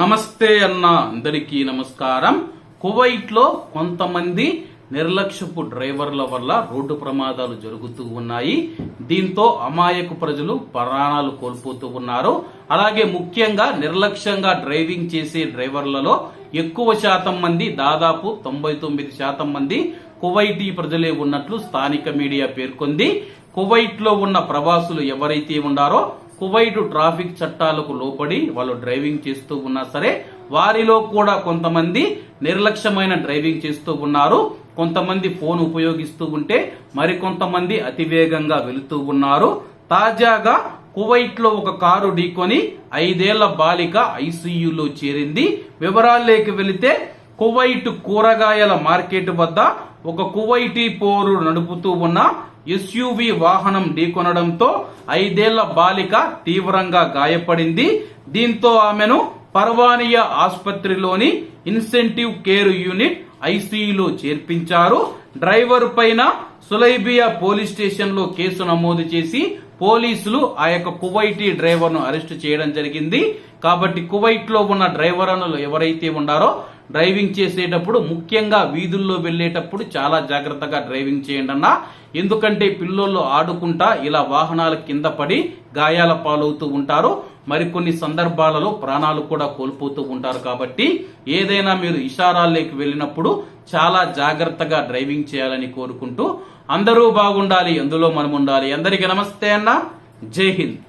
నమస్తే అన్న అందరికీ నమస్కారం. కువైట్లో కొంతమంది నిర్లక్ష్యపు డ్రైవర్ల వల్ల రోడ్డు ప్రమాదాలు జరుగుతూ ఉన్నాయి. దీంతో అమాయక ప్రజలు ప్రాణాలు కోల్పోతూ ఉన్నారు. అలాగే ముఖ్యంగా నిర్లక్ష్యంగా డ్రైవింగ్ చేసే డ్రైవర్లలో ఎక్కువ శాతం మంది దాదాపు తొంభై తొమ్మిది శాతం మంది కువైటీ ప్రజలే ఉన్నట్లు స్థానిక మీడియా పేర్కొంది. కువైట్లో ఉన్న ప్రవాసులు ఎవరైతే ఉన్నారో కువైట్ ట్రాఫిక్ చట్టాలకు లోపడి వాళ్ళు డ్రైవింగ్ చేస్తూ ఉన్నా సరే వారిలో కూడా కొంతమంది నిర్లక్ష్యమైన డ్రైవింగ్ చేస్తూ ఉన్నారు. కొంతమంది ఫోన్ ఉపయోగిస్తూ ఉంటే మరికొంతమంది అతివేగంగా వెళుతూ ఉన్నారు. తాజాగా కువైట్లో ఒక కారు ఢీకొని ఐదేళ్ళ బాలిక ఐసీయూలో చేరింది. వివరాల్లోకి వెళితే కువైట్ కూరగాయల మార్కెట్ వద్ద ఒక కువైటీ పోరు నడుపుతూ ఉన్న ఎస్యూవి వాహనం ఢీకొనడంతో ఐదేళ్ళ బాలిక తీవ్రంగా గాయపడింది. దీంతో ఆమెను పర్వానియా ఆసుపత్రిలోని ఇన్సెంటివ్ కేర్ యూనిట్ ఐసీయూలో చేర్పించారు. డ్రైవర్ పైన సులైబియా పోలీస్ స్టేషన్లో కేసు నమోదు చేసి పోలీసులు ఆ యొక్క కువైటీ డ్రైవర్ను అరెస్ట్ చేయడం జరిగింది. కాబట్టి కువైట్లో ఉన్న డ్రైవర్లు ఎవరైతే ఉన్నారో డ్రైవింగ్ చేసేటప్పుడు ముఖ్యంగా వీధుల్లో వెళ్ళేటప్పుడు చాలా జాగ్రత్తగా డ్రైవింగ్ చేయండి అన్న. ఎందుకంటే పిల్లోళ్ళు ఆడుకుంటా ఇలా వాహనాల కింద పడి గాయాల పాలవుతూ ఉంటారు. మరికొన్ని సందర్భాలలో ప్రాణాలు కూడా కోల్పోతూ ఉంటారు కాబట్టి ఏదైనా మీరు ఇషారాల్లోకి వెళ్ళినప్పుడు చాలా జాగ్రత్తగా డ్రైవింగ్ చేయాలని కోరుకుంటూ అందరూ బాగుండాలి అందులో మనం ఉండాలి అందరికీ నమస్తే అన్న. జై హింద్.